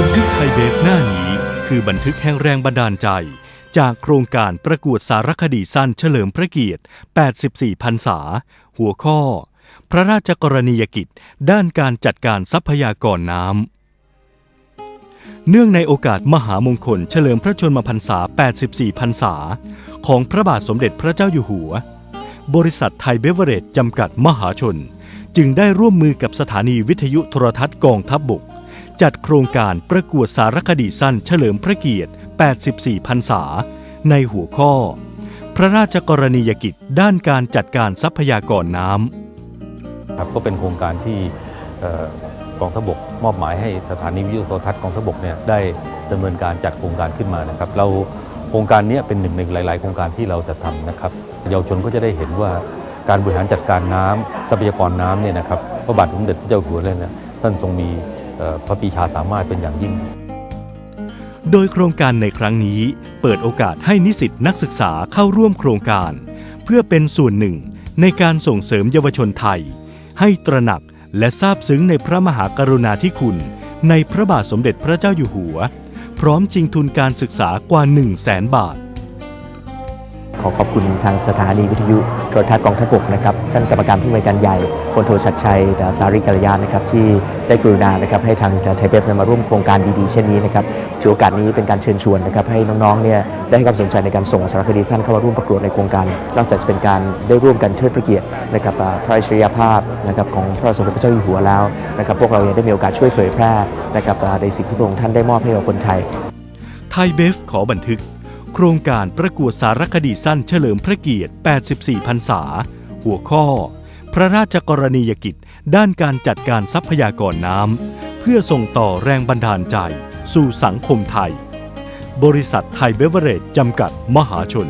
บันทึกไทยเบฟหน้านี้ คือบันทึกแห่งแรงบันดาลใจ จากโครงการประกวดสารคดีสั้นเฉลิมพระเกียรติ 84 พรรษา หัวข้อ พระราชกรณียกิจ ด้านการจัดการทรัพยากรน้ำ เนื่องในโอกาสมหามงคลเฉลิมพระชนมพรรษา 84 พรรษา ของพระบาทสมเด็จพระเจ้าอยู่หัว บริษัทไทยเบเวอเรจจำกัดมหาชน จึงได้ร่วมมือกับสถานีวิทยุโทรทัศน์กองทัพบบก จัดโครงการประกวดสารคดีสั้นเฉลิมพระเกียรติ 84 พรรษา ในหัวข้อ พระราชกรณียกิจด้านการจัดการทรัพยากรน้ำครับก็เป็นโครงการที่กองทัพบกมอบหมายให้สถานีวิทยุโทรทัศน์กองทัพบกเนี่ยได้ดำเนินการจัดโครงการขึ้นมานะครับ เราโครงการนี้เป็นหนึ่งในหลาย ๆ โครงการที่เราจะทำนะครับ เยาวชนก็จะได้เห็นว่าการบริหารจัดการน้ำทรัพยากรน้ำเนี่ยนะครับพระบาทสมเด็จพระเจ้าอยู่หัวเลยนี่ยท่านทรงมี พระปีชาสามารถเป็นอย่างยิ่ง โดยโครงการในครั้งนี้เปิดโอกาสให้นิสิตนักศึกษาเข้าร่วมโครงการ เพื่อเป็นส่วนหนึ่งในการส่งเสริมเยาวชนไทย ให้ตระหนักและซาบซึ้งในพระมหากรุณาธิคุณ ในพระบาทสมเด็จพระเจ้าอยู่หัว พร้อมชิงทุนการศึกษากว่า 1 0 0 0 0แสนบาท ขอขอบคุณทางสถานีวิทยุโทรทัศน์กองทัพบกนะครับท่านกรรมการผู้อำนวยการใหญ่พลโทชัดชัยดาสาริกัลยานะครับที่ได้กรุณานะครับให้ทางไทยเบฟมาร่วมโครงการดีๆเช่นนี้นะครับถือโอกาสนี้เป็นการเชิญชวนนะครับให้น้องๆเนี่ยได้ให้ความสนใจในการส่งสารคดีสั้นเข้ามาร่วมประกวดในโครงการ นอกจากจะเป็นการได้ร่วมกันเทิดพระเกียรตินะครับพระอัจฉริยภาพนะครับของพระสมเด็จพระเจ้าอยู่หัวแล้วนะครับพวกเรายังได้มีโอกาสช่วยเผยแพร่นะครับในสิ่งที่พระองค์ท่านได้มอบให้กับคนไทยไทยเบฟขอบันทึก ครงการประกวดสารคดีสั้นเฉลิมพระเกียรติ 84 พรรษา หัวข้อ พระราชกรณียกิจ ด้านการจัดการทรัพยากรน้ำ เพื่อส่งต่อแรงบันดาลใจ สู่สังคมไทย บริษัทไทยเบเวอเรจจำกัดมหาชน